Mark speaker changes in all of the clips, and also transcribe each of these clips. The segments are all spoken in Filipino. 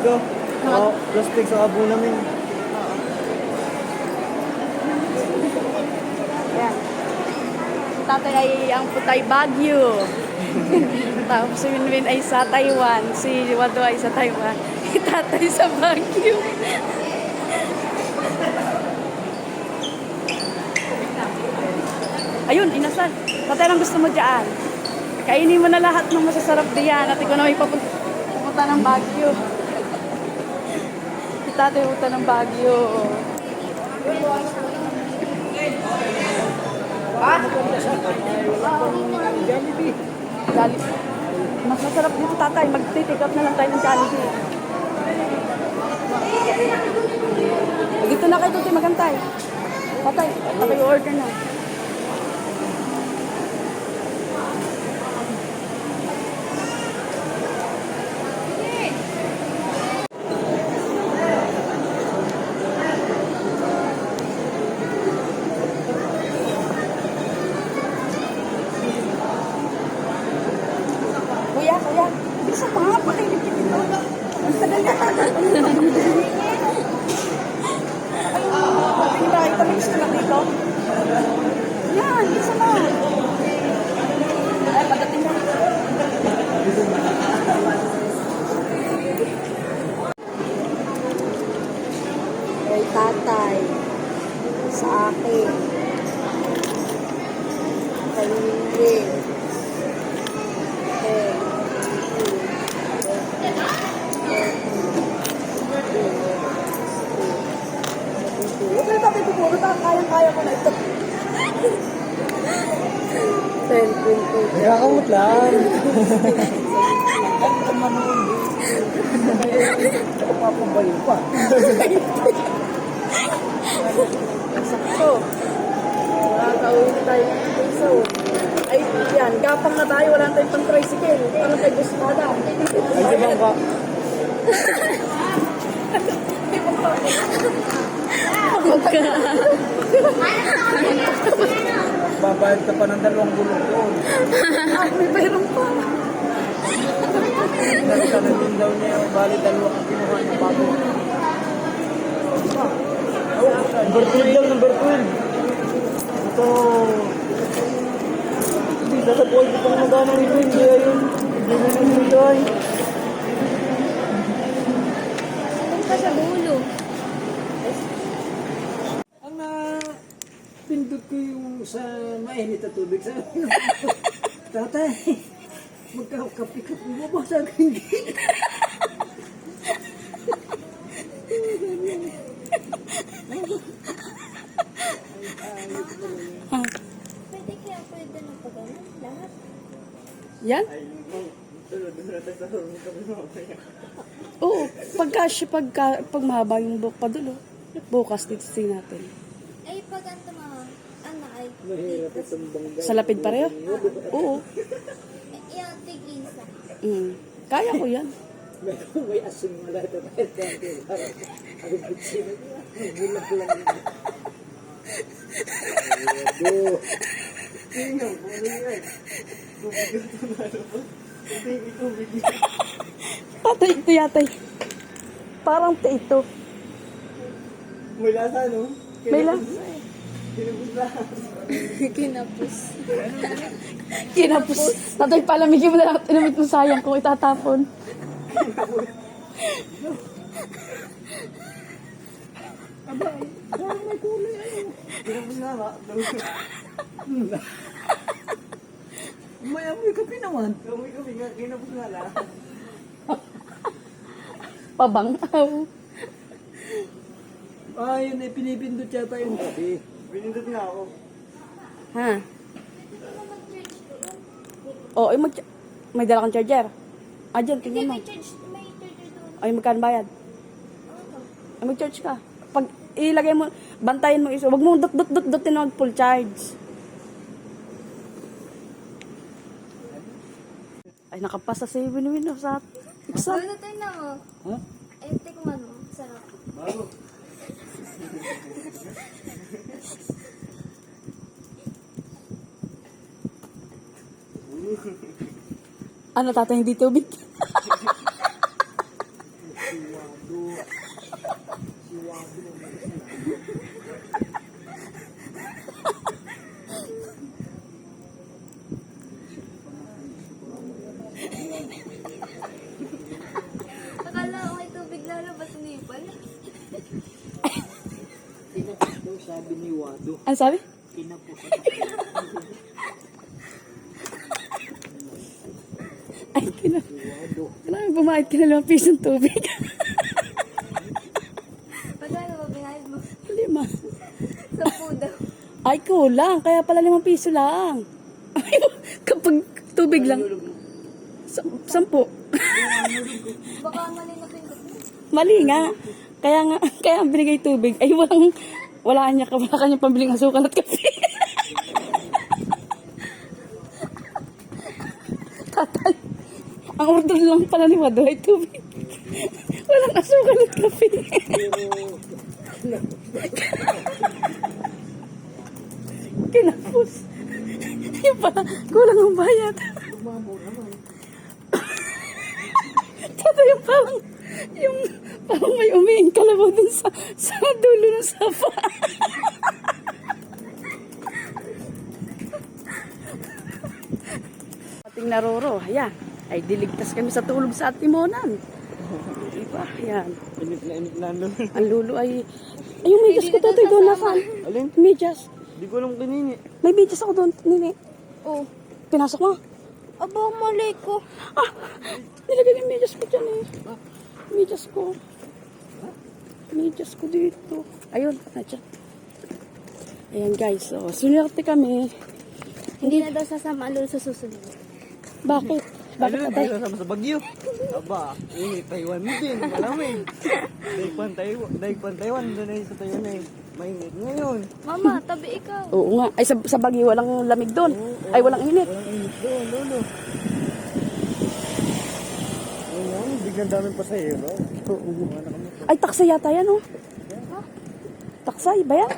Speaker 1: ko. Oh, plastic sa kabo namin.
Speaker 2: Ayan. Tatay ay ang putay Baguio. Tapos si Winwin ay sa Taiwan. Si Wado ay sa Taiwan. Tatay sa Baguio. Ayun, inasal. Tatay, anong gusto mo dyan? Kainin mo na lahat ng masasarap diyan at ikaw na may papun- pupunta ng Baguio. Si tatay ng Baguio. Jollibee. Mas masarap dito tatay. Mag-take out na lang tayo ng Jollibee. Dito na kayo tutoy magantay. Tatay, tatay order na. Bisa pa nga pa kayo dito. Ang tagal na. Ay, pwede ba kayo kami gusto lang dito? Yan, bisa na. Ay, pagdating na. Kay tatay. Sa akin.
Speaker 3: Papabayo pa.
Speaker 2: Sakto. Nakakauwi na tayo ng piso. Ay, yan. Gapang na tayo. Wala tayong pang tricycle. Ano tayo gusto lang.
Speaker 1: Hindi bang ka?
Speaker 3: Babayad ka pa ng dalawang gulong doon.
Speaker 2: Ah, may bayram pa.
Speaker 3: Nagkanatin daw niya bali dalawa ang kinuha niya bago.
Speaker 1: Number 12 daw, number 12. Ito. Hindi, sasabuhay ko pang magana nito. Hindi ayun. Hindi na nito ay.
Speaker 2: pa sa dulo.
Speaker 3: Ang ah, pindot ko yung sa mainit na tubig sa Tatay, magkakapi-kapi mo ba sa akin?
Speaker 4: Pwede kaya pwede na pa ganun? Lahat?
Speaker 2: Yan? Oo. Pagka siya, pagka, pag mahaba yung buhok pa dulo. Bukas dito natin.
Speaker 4: Ay, pag ano mga, ano ay,
Speaker 3: Mahirap itong.
Speaker 2: Sa lapid pareho? Oo.
Speaker 4: eh, yung tig-isa.
Speaker 2: Mm. Kaya ko yan.
Speaker 3: May, may asin mo lahat ang kahit. Ang bitsin. Ang bulag lang. Ayado. Tingnan, ano yan?
Speaker 2: Tatay, ito yatay. Parang ito.
Speaker 1: May lasa, no?
Speaker 2: May lang.
Speaker 4: Kinapos.
Speaker 2: Kinapos. Tatay, palamigin mo na lang at inamit mo sayang kung itatapon.
Speaker 1: Kinapos na nga.
Speaker 3: May amoy kape naman.
Speaker 1: Nga, kinapos nga lang.
Speaker 2: Pabangaw.
Speaker 3: Ah, yun eh, pinipindot yata yung kape.
Speaker 1: Pinindot nga ako.
Speaker 2: Ha? Oo, oh, mag may dala kang charger. Ah, dyan, tingnan mo.
Speaker 4: may charge, may charger doon.
Speaker 2: Ay, magkano bayad? Ay, mag-charge ka. Pag ilagay mo, bantayin mo iso. Huwag mo dot, dot, dot, dotin na mag full charge. Ay, nakapasa si Winwin sa exam.
Speaker 4: Ano tayo na mo?
Speaker 3: Ha?
Speaker 4: Ay, tikman mo. Sarap.
Speaker 1: Bago.
Speaker 2: ano tatay, hindi tubig?
Speaker 1: Akala ko may tubig lalabas ni pala.
Speaker 2: Tinapos daw sabi
Speaker 1: ni
Speaker 2: Wado. Ano
Speaker 1: sabi? Tinapos.
Speaker 2: Kailangan bumayad ka na limang pisong tubig.
Speaker 4: Magkano ba binayad mo?
Speaker 2: Lima.
Speaker 4: Sampu daw.
Speaker 2: Ay, kulang. Kaya pala limang piso lang. Ay, kapag tubig lang. Sam- sampu.
Speaker 4: Baka mali na.
Speaker 2: Mali nga. Kaya nga, kaya ang binigay tubig ay walang, wala niya wala kanyang pambiling asukal at kape. Tatay, ang order lang pala ni Wado ay tubig. Walang asukal at kape. Kinapos. Yung pala, kulang ang bayad. Tata yung parang, yung parang may umiing kalabaw dun sa, sa dulo ng sapa. Ating naroro, ayan. Ay, diligtas kami sa tulog sa atimonan. Diba? Ayan.
Speaker 1: Init na init na nun.
Speaker 2: Ang lulo ay... Ay, yung medyas ko tutoy doon. Nasaan?
Speaker 1: Alin?
Speaker 2: Medyas.
Speaker 1: Di ko alam kanini.
Speaker 2: May medyas ako doon, nini.
Speaker 4: Oh.
Speaker 2: Pinasok mo.
Speaker 4: Aba, mali ko.
Speaker 2: Ah! Nilagay yung medyas ko dyan eh. Medyas ko. Medyas ko dito. Ayun, nandiyan. Ayan guys, so sunerte kami.
Speaker 4: Hindi na daw sasama ang lolo sa susunod.
Speaker 2: Bakit? Bakit
Speaker 1: Ano,
Speaker 2: atay?
Speaker 1: tayo sama sa Bagyo. Aba, init Taiwan din, malamig. Daigpan Taiwan, Daigpan Taiwan, doon ay sa Taiwan ay mainit ngayon.
Speaker 4: Mama, tabi ikaw.
Speaker 2: Oo nga. Ay, sa, sa Baguio, walang lamig doon. Ay, walang init.
Speaker 1: Walang init doon, lolo. Ayun, biglang daming pasahero.
Speaker 2: Oo. Ay, taksay yata yan, oh. Taksay ba yan?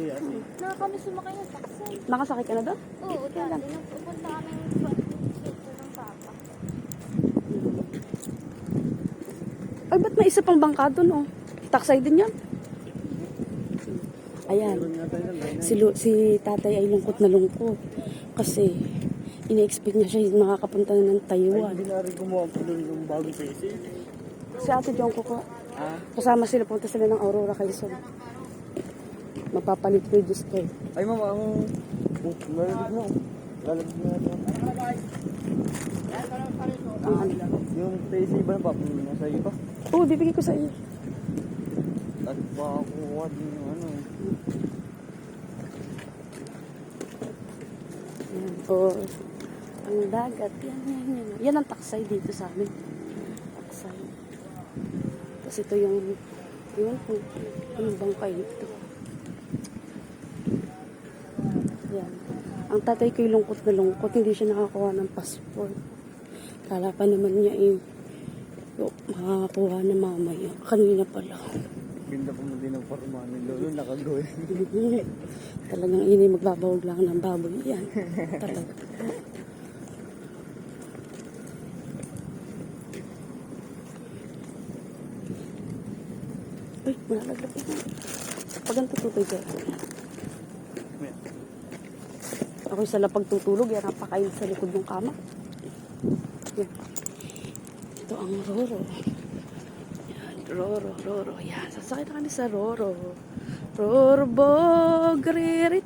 Speaker 1: Ayan.
Speaker 4: Na kami sumakay ng taxi.
Speaker 2: Nakasakay ka na doon?
Speaker 4: Oo, dati nung pupunta kami ng papa.
Speaker 2: Ay, ba't may isa pang bangka doon, oh? Taksay din yan. Ayan. Si, Lu- si tatay ay lungkot na lungkot. Kasi, ina-expect niya siya makakapunta na ng Taiwan.
Speaker 1: Hindi na rin gumawa po doon yung bagong PC.
Speaker 2: Si ate Jongko ko,
Speaker 1: Ah,
Speaker 2: kasama sila, punta sila ng Aurora Quezon. Magpapalit ko yung display.
Speaker 1: ay mama, ang... Oh, lalabig na. Lalabig
Speaker 2: ano.
Speaker 1: Yung PC ba na pa? Nasa pa?
Speaker 2: Oo, bibigay ko sa iyo.
Speaker 1: At pa kukuha din yung ano.
Speaker 2: Yan po. Ang dagat. Yan, yan, yan. Yan ang taksay dito sa amin. Taksay. Tapos ito yung, yun po, anong bangkay ito. Yan. Ang tatay ko'y lungkot na lungkot. Hindi siya nakakuha ng passport. Kala pa naman niya eh, yo, makakakuha na mamaya. Kanina pala.
Speaker 1: Ganda po mo din ang forma ni Lolo, nakagawin.
Speaker 2: Talagang ini magbabawag lang ng baboy yan. Talaga. Ay, malalaglag na. Pag ang tututoy ka. Ako sa lapag tutulog, yan napakain sa likod ng kama. Yan. Ito ang Roro. Yan, Roro, Roro. Yan, sasakay na kami sa Roro. Roro Bogriritaw.